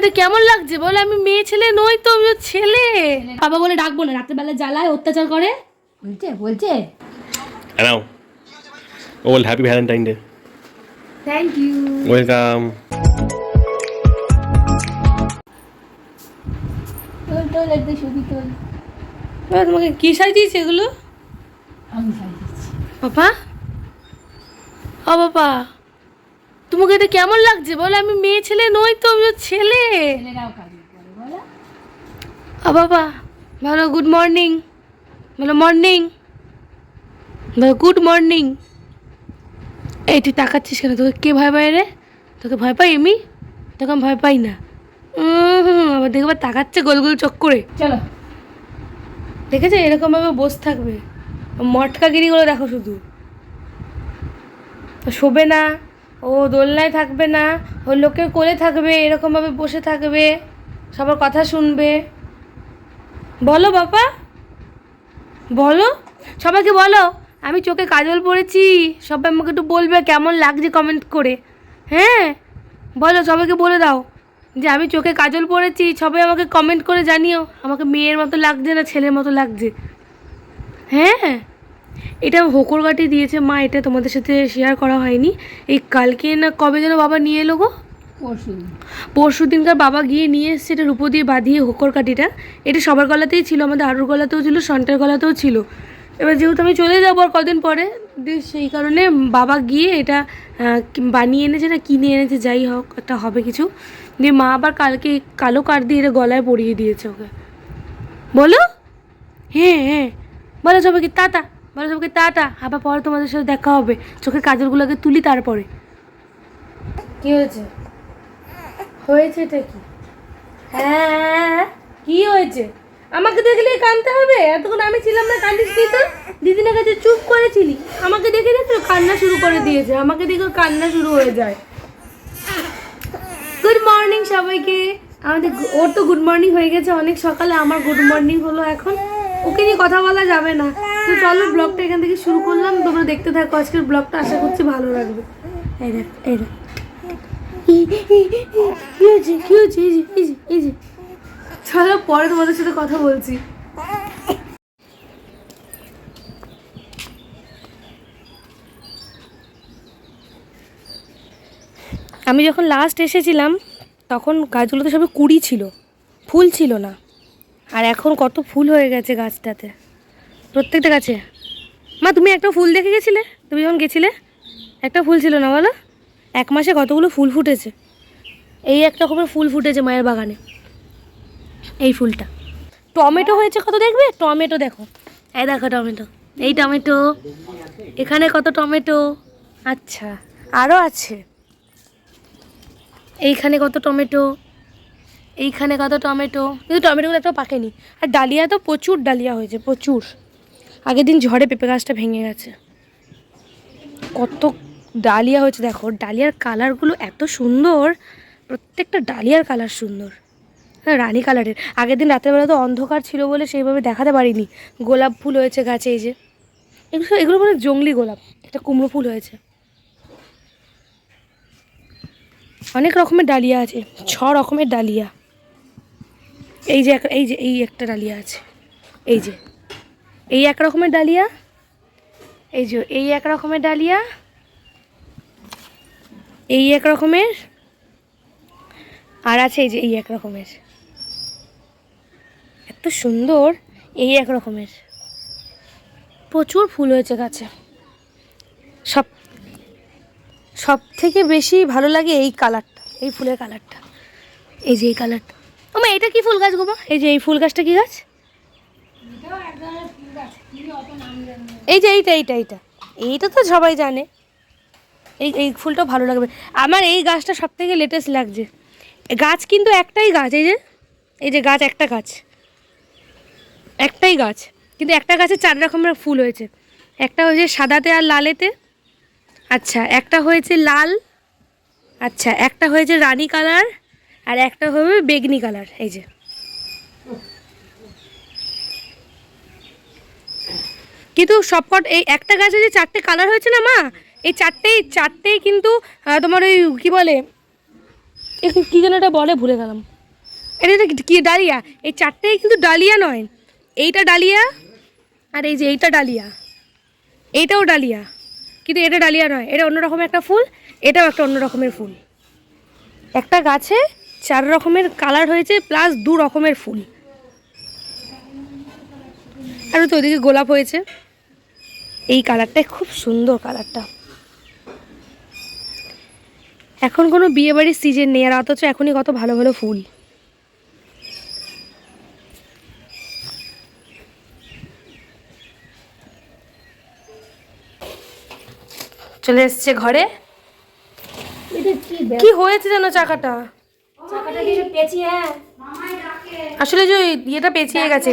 এটা কেমন লাগছে? বলে আমি মেয়ে ছেলে নই তো আমি ছেলে। বাবা বলে ডাকবো না রাত্রেবেলা জ্বালায় অত্যাচার করে। বলছে বলছে। Know. All happy Valentine Day. Thank you. তোল তোল তোল। বাবা, তোমাকে কি সাজিয়েছে এগুলো? আমি বাবা? ও বাবা। তোমাকে এটা কেমন লাগছে? বলে আমি মেয়ে ছেলে নই তো আমি ছেলে। ও বাবা ভালো গুড মর্নিং ভালো মর্নিং ভালো গুড মর্নিং এই তুই তাকাচ্ছিস কেন? তোকে কে ভয় পায় রে? তোকে ভয় পাই আমি? তোকে আমি ভয় পাই না। হুম আবার দেখবার তাকাচ্ছে গোল গোল চোখ করে। চলো। দেখেছে? এরকমভাবে বসে থাকবে। মটকাগিরিগুলো দেখো শুধু। শোবে না। ও দোলনায় থাকবে না ও লোকের কোলে থাকবে, এরকমভাবে বসে থাকবে, সবার কথা শুনবে। বলো বাবা, বলো, সবাইকে বলো, আমি চোখে কাজল পড়েছি, সবাই আমাকে একটু বলবে কেমন লাগছে কমেন্ট করে। হ্যাঁ বলো, সবাইকে বলে দাও যে আমি চোখে কাজল পড়েছি, সবাই আমাকে কমেন্ট করে জানিও, আমাকে মেয়ের মতো লাগছে না ছেলের মতো লাগছে। হ্যাঁ এটা হোকর গাটি দিয়েছে মা এটা তোমাদের সাথে শেয়ার করা হয়নি। এই কালকে না কবে যেন বাবা নিয়ে এলো গো? পরশু পরশু দিনকার বাবা গিয়ে নিয়ে এসছে এটা রূপো দিয়ে বাঁধিয়ে হোকর কাঠিটা এটা সবার গলাতেই ছিল আমাদের আরুর গলাতেও ছিল সন্টের গলাতেও ছিল। এবার যেহেতু আমি চলে যাব আর কদিন পরে দিয়ে সেই কারণে বাবা গিয়ে এটা বানিয়ে এনেছে না কিনে এনেছে যাই হোক একটা হবে কিছু। দিয়ে মা আবার কালকে কালো কাঠ দিয়ে এটা গলায় পরিয়ে দিয়েছে ওকে। বলো? হ্যাঁ হ্যাঁ। বলো সবাইকে টাটা। বলো সবাইকে টাটা, আবার পরে তোমাদের সাথে দেখা হবে। চোখের কাজলগুলোকে তুলি তারপরে। কি হয়েছে? হয়েছে এটা কি? হ্যাঁ কি হয়েছে? আমাকে দেখলে কানতে হবে? এতক্ষণ আমি ছিলাম না কান্দিস তো? দিদিনের কাছে চুপ করেছিলি আমাকে দেখে দেখো কান্না শুরু করে দিয়েছে। আমাকে দেখে কান্না শুরু হয়ে যায়। গুড মর্নিং সবাইকে। আমাদের, ওর তো গুড মর্নিং হয়ে গেছে। অনেক সকালে আমার গুড মর্নিং হলো এখন। ওকে নিয়ে কথা বলা যাবে না। তো চলো ব্লগটা এখান থেকে শুরু করলাম। তোমরা দেখতে থাকো, আজকের ব্লগটা আশা করছি ভালো লাগবে। এই দেখ এই দেখ। চলো পরে তোমাদের সাথে কথা বলছি। আমি যখন লাস্ট এসেছিলাম, তখন গাছগুলোতে সবে কুড়ি ছিল। ফুল ছিল না। আর এখন কত ফুল হয়ে গেছে গাছটাতে। প্রত্যেকটা গাছে। মা, তুমি একটা ফুল দেখে গেছিলে? তুমি যখন গেছিলে, একটা ফুল ছিল না বলো? এক মাসে কতগুলো ফুল ফুটেছে। এই এক রকমের ফুল ফুটেছে মায়ের বাগানে। এই ফুলটা। টমেটো হয়েছে কত দেখবে? টমেটো দেখো। এই দেখো টমেটো। এই টমেটো। এখানে কত টমেটো? আচ্ছা। আরও আছে। এইখানে কত টমেটো? এইখানে কত টমেটো। কিন্তু টমেটোগুলো একটা পাকেনি। আর ডালিয়া তো প্রচুর ডালিয়া হয়েছে, প্রচুর। আগের দিন ঝড়ে পেঁপে গাছটা ভেঙে গেছে। কত ডালিয়া হয়েছে, দেখো। ডালিয়ার কালারগুলো এত সুন্দর। প্রত্যেকটা ডালিয়ার কালার সুন্দর। হ্যাঁ রানী কালারের। আগের দিন রাতেরবেলা তো অন্ধকার ছিল বলে সেইভাবে দেখাতে পারিনি। গোলাপ ফুল হয়েছে গাছে, এই যে। এগুলো এগুলো মানে জঙ্গলি গোলাপ। একটা কুমড়ো ফুল হয়েছে। অনেক রকমের ডালিয়া আছে, ছ রকমের ডালিয়া। এই যে এই যে, এই একটা ডালিয়া আছে। এই যে। এই এক রকমের ডালিয়া। এই যে, এই এক রকমের ডালিয়া। এই এক রকমের। আর আছে এই যে, এই এক রকমের। এত সুন্দর এই এক রকমের। প্রচুর ফুল হয়েছে গাছে। সব সব থেকে বেশি ভালো লাগে এই কালারটা, এই ফুলের কালারটা। এই যে এই কালারটা। ওমা, এটা কি ফুল গাছ গো মা? এই যে, এই ফুল গাছটা কি গাছ? এই যে, এইটা এইটা এইটা। এইটা তো সবাই জানে। এই এই ফুলটা ভালো লাগবে। আমার এই গাছটা সব থেকে লেটেস্ট লাগছে। গাছ কিন্তু একটাই গাছ, এই যে এই যে গাছ, একটা গাছ। একটাই গাছ। কিন্তু একটা গাছে চার রকমের ফুল হয়েছে। একটা হয়েছে সাদাতে আর লালেতে। আচ্ছা একটা হয়েছে লাল। আচ্ছা একটা হয়েছে রানী কালার। আর একটা হবে বেগনি কালার, এই যে। কিন্তু সবকট এই একটা গাছে যে চারটে কালার হয়েছে না, মা? এই চারটেই চারটেই কিন্তু তোমার ওই কি বলে? একে কী যেন এটা বলে, ভুলে গেলাম। এটা কি ডালিয়া? এই চারটেই কিন্তু ডালিয়া নয়। এইটা ডালিয়া আর এই যে এইটা ডালিয়া। এইটাও ডালিয়া। কিন্তু এটা ডালিয়া নয়, এটা অন্য রকমের একটা ফুল, এটাও একটা অন্য রকমের ফুল। একটা গাছে চার রকমের কালার হয়েছে প্লাস দু রকমের ফুল। আর তো ওইদিকে গোলাপ হয়েছে। এই কালারটা খুব সুন্দর কালারটা। এখন কোনো বিয়ে বাড়ির সিজন নেই আর অথচ এখনই কত ভালো ভালো ফুল। চলে এসছে ঘরে। কি হয়েছে যেন চাকাটা? আসলে যে ওই ইয়েটা পেঁচিয়ে গেছে।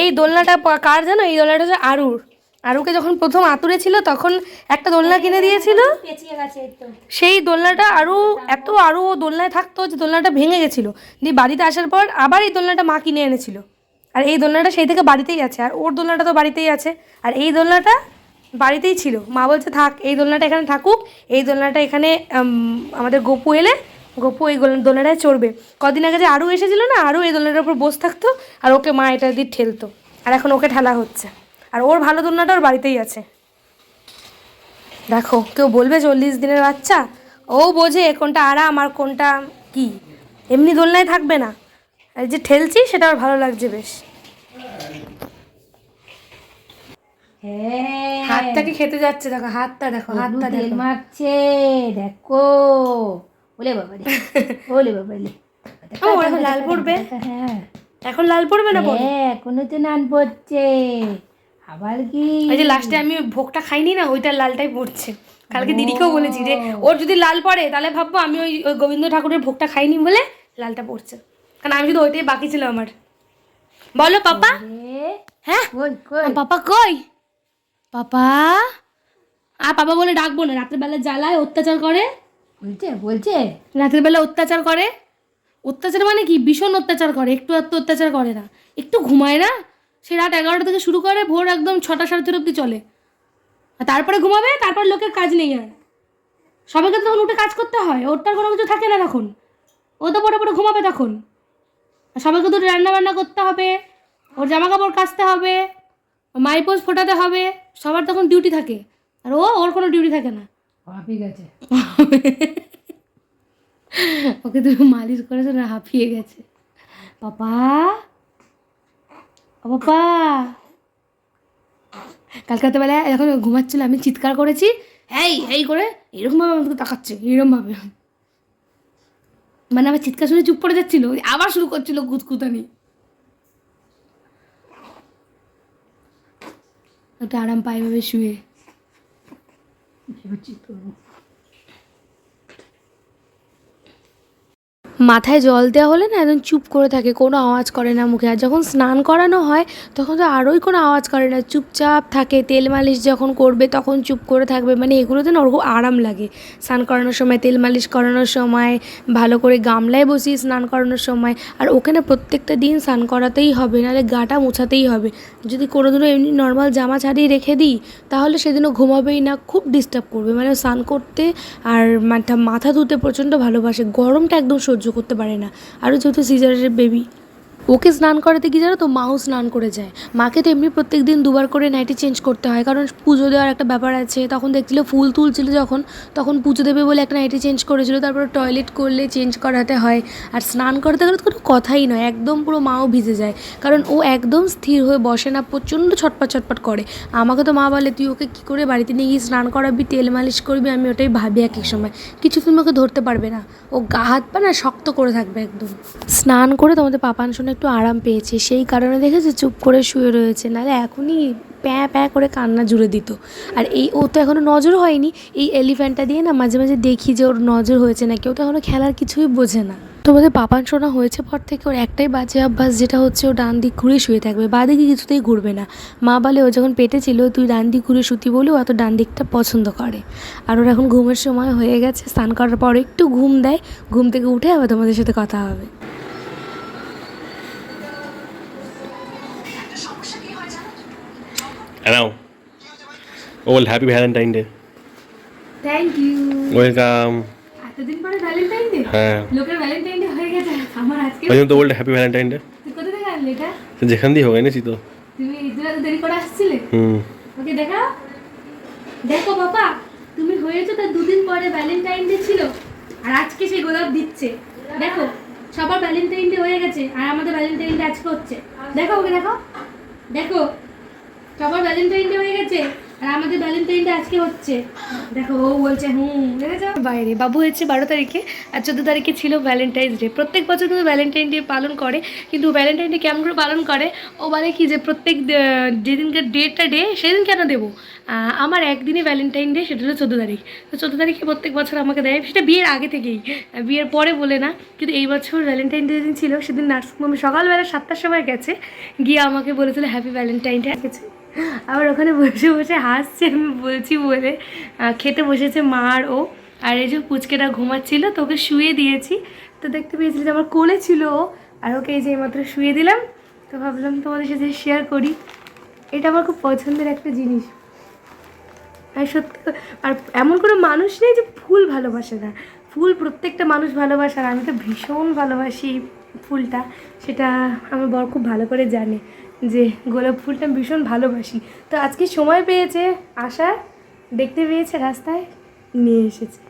এই দোলনাটা কার জানো? এই দোলনাটা হচ্ছে আরুর। আরুকে যখন প্রথম আতুরে ছিল তখন একটা দোলনা কিনে দিয়েছিল। পেঁচিয়ে গেছে এই তো সেই দোলনাটা আরও এত আরও দোলনায় থাকতো যে দোলনাটা ভেঙে গেছিল। দিয়ে বাড়িতে আসার পর আবার এই দোলনাটা মা কিনে এনেছিল। আর এই দোলনাটা সেই থেকে বাড়িতেই আছে। আর ওর দোলনাটা তো বাড়িতেই আছে। আর এই দোলনাটা বাড়িতেই ছিল। মা বলছে থাক এই দোলনাটা এখানে থাকুক। এই দোলনাটা এখানে আমাদের গপু এলে গপু এই দোলনাটায় চড়বে। কদিন আগে যে আরও এসেছিল না আরও এই দোলনাটার উপর বসে থাকতো আর ওকে মা এটা দিয়ে ঠেলতো। আর এখন ওকে ঠেলা হচ্ছে। আর ওর ভালো দোলনাটা ওর বাড়িতেই আছে। দেখো কেউ বলবে চল্লিশ দিনের বাচ্চা? ও বোঝে কোনটা আরাম আর কোনটা কি। এমনি দোলনায় থাকবে না। আর যে ঠেলছি সেটা ওর ভালো লাগছে বেশ। হ্যাঁ। হাতটাকে খেতে যাচ্ছে? দেখো হাতটা দেখো হাতটা মাখছে দেখো। ওলে বাবা রে ওলে বাবা রে। লাল পড়বে? হ্যাঁ। এখন লাল পড়বে না হ্যাঁ এখনও তো নান পড়ছে। আবার কি? ওই যে লাস্টে আমি ভোগটা খাইনি না ওইটার লালটাই পড়ছে। কালকে দিদিকেও বলেছি যে ওর যদি লাল পড়ে তাহলে ভাববো আমি ওই ওই গোবিন্দ ঠাকুরের ভোগটা খাইনি বলে লালটা পড়ছে। কারণ আমি শুধু ওইটাই বাকি ছিল আমার। বলো পাপা? হ্যাঁ? পাপা কই? পাপা? আর পাপা বলে ডাকবো না রাতের বেলা জ্বালায় অত্যাচার করে। বলছে বলছে রাতের বেলা অত্যাচার করে? অত্যাচার মানে কি? ভীষণ অত্যাচার করে। একটু এত অত্যাচার করে না। একটু ঘুমায় না? সে রাত এগারোটা থেকে শুরু করে ভোর একদম ছটা, সাড়ে ছটা অব্দি চলে। আর তারপরে ঘুমাবে? তারপর লোকের কাজ নেই আর। সবাইকে তখন উঠে কাজ করতে হয়। ওর তার কোনো কিছু থাকে না তখন। ও তো পরে পরে ঘুমাবে তখন। আর সবাইকে তো রান্না বান্না করতে হবে। ওর জামা কাপড় কাচতে হবে। মাইপোজ ফোটাতে হবে। সবার তখন ডিউটি থাকে। আর ও, ওর কোনো ডিউটি থাকে না। হাঁপিয়ে গেছে। ওকে তুমি মালিশ করেছ না হাঁপিয়ে গেছে। পাপা? পাপা? কালকে রাতেবেলায় যখন ঘুমাচ্ছিল, আমি চিৎকার করেছি এই এই করে! এরকমভাবে আমাকে তাকাচ্ছে, এরকমভাবে। মানে আমার চিৎকার শুনে চুপ করে যাচ্ছিল, আবার শুরু করছিল কুতকুতানি। ওটা আরাম পায় ভাবে শুয়ে। বুঝছি তো মাথায় জল দেওয়া হলে না একদম চুপ করে থাকে, কোনো আওয়াজ করে না মুখে। আর যখন স্নান করানো হয়, তখন তো আরোই কোনো আওয়াজ করে না। চুপচাপ থাকে, তেল মালিশ যখন করবে তখন চুপ করে থাকবে। মানে এগুলোতে না ওর খুব আরাম লাগে। স্নান করানোর সময়, তেল মালিশ করানোর সময়, ভালো করে গামলায় বসিয়ে স্নান করানোর সময়। আর ওকে না প্রত্যেকটা দিন স্নান করাতেই হবে, নাহলে গাটা মোছাতেই হবে। যদি কোনো দিনও এমনি নর্মাল জামা ছাড়িয়ে রেখে দিই, তাহলে সেদিনও ঘুমাবেই না, খুব ডিস্টার্ব করবে। মানে স্নান করতে আর মাথা ধুতে প্রচণ্ড ভালোবাসে। গরমটা একদম সহ্য করতে পারে না। আরও যেহেতু সিজারের বেবি ওকে স্নান করাতে কি জানো তো মাও স্নান করে যায়। মাকে তো এমনি প্রত্যেক দিন দুবার করে নাইটি চেঞ্জ করতে হয়। কারণ পুজো দেওয়ার একটা ব্যাপার আছে, তখন দেখছিল ফুল তুলছিল যখন, তখন পুজো দেবে বলে একটা নাইটি চেঞ্জ করেছিল, তারপর টয়লেট করলে চেঞ্জ করাতে হয়। আর স্নান করাতে গেলে তো কোনো কথাই নয়, একদম পুরো মাও ভিজে যায়। কারণ ও একদম স্থির হয়ে বসে না, প্রচণ্ড ছটপট ছটপট করে। আমাকে তো মা বলে, তুই ওকে কী করে বাড়িতে নিয়ে গিয়ে স্নান করাবি, তেল মালিশ করবি? আমি ওটাই ভাবি এক এক সময়। কিছু তুমি ওকে ধরতে পারবে না। ও গা হাত পা না শক্ত করে থাকবে একদম। স্নান করে তোমাদের পাপান শুনে একটু আরাম পেয়েছে। সেই কারণে দেখেছে চুপ করে শুয়ে রয়েছে। নাহলে এখনই প্যাঁ প্যাঁ করে কান্না জুড়ে দিত। আর এই ও তো এখনও নজর হয়নি। এই এলিফ্যান্টটা দিয়ে না মাঝে মাঝে দেখি যে ওর নজর হয়েছে না কেউ তো এখনও খেলার কিছুই বোঝে না। তোমাদের পাপান শোনা হয়েছে পর থেকে ওর একটাই বাজে অভ্যাস, যেটা হচ্ছে ও ডান দিক ঘুরে শুয়ে থাকবে। বা দিকে কিছুতেই ঘুরবে না। মা বলে, ও যখন পেটে ছিল, তুই ডান দিক ঘুরে শুতি বলে ও এত ডান দিকটা পছন্দ করে। আর ওর এখন ঘুমের সময় হয়ে গেছে। স্নান করার পর একটু ঘুম দেয়। ঘুম থেকে উঠে আবার তোমাদের সাথে কথা হবে। নাও ও বল happy Valentine Day thank you welcome এতদিন পরে ভ্যালেন্টাইন ডে হ্যাঁ। লোকের ভ্যালেন্টাইন ডে হয়ে গেছে। আমার আজকে ওই তো বলতে হ্যাপি ভ্যালেন্টাইন ডে তুই কোথা থেকে আনলি এটা? যেখান দিয়ে হোক এনেছি তো। তুমি ঈদের এত দেরি করে আসছিলে? হুম। ওকে দেখা দেখো বাবা তুমি হয়েছো তার দুদিন পরে ভ্যালেন্টাইন ডে ছিল। আর আজকে সেই গোলাপ দিচ্ছে। দেখো সবার ভ্যালেন্টাইন ডে হয়ে গেছে আর আমাদের ভ্যালেন্টাইন ডে আজকে হচ্ছে। দেখো ওকে দেখো। দেখো সবার ভ্যালেন্টাইন ডে হয়ে গেছে, আর আমাদের ভ্যালেন্টাইন ডে আজকে হচ্ছে। দেখো ও বলছে, হুম, দেখেছ? বাইরে, বাবু হয়েছে বারো তারিখে, আর চোদ্দ তারিখে ছিল ভ্যালেন্টাইন্স ডে প্রত্যেক বছর কিন্তু ভ্যালেন্টাইন ডে পালন করে, কিন্তু ভ্যালেন্টাইন ডে কেমন করে পালন করে? ও বলে কি যে, প্রত্যেক যেদিনকার ডেটটা ডে সেদিন কেন দেবো? আমার একদিনই ভ্যালেন্টাইন ডে সেটা হলো চোদ্দ তারিখ। তো চোদ্দ তারিখে প্রত্যেক বছর আমাকে দেয়। সেটা বিয়ের আগে থেকেই বিয়ের পরে বলে না, কিন্তু এই বছর ভ্যালেন্টাইন ডে যেদিন ছিল, সেদিন নার্সিংহোমে সকালবেলা সাতটার সময় গেছে, গিয়ে আমাকে বলেছিল হ্যাপি ভ্যালেন্টাইন ডে গেছে আবার ওখানে বসে বসে হাসছে, আমি বলছি বলে খেতে বসেছে মা আর ও। আর এই যে পুচকেটা ঘুমাচ্ছিল, তো ওকে শুয়ে দিয়েছি। তো দেখতে পেয়েছিল যে আমার কোলে ছিল ও। আর ওকে এই যে এইমাত্র শুয়ে দিলাম। তো ভাবলাম তোমাদের সাথে শেয়ার করি। এটা আমার খুব পছন্দের একটা জিনিস। আর সত্যি আর এমন কোনো মানুষ নেই যে ফুল ভালোবাসে না। ফুল প্রত্যেকটা মানুষ ভালোবাসে, আর আমি তো ভীষণ ভালোবাসি ফুলটা। সেটা আমার বর খুব ভালো করে জানে। যে গোলাপ ফুলটা ভীষণ ভালোবাসি। তো আজকে সময় পেয়েছে আসার, দেখতে পেয়েছে রাস্তায়, নিয়ে এসেছে।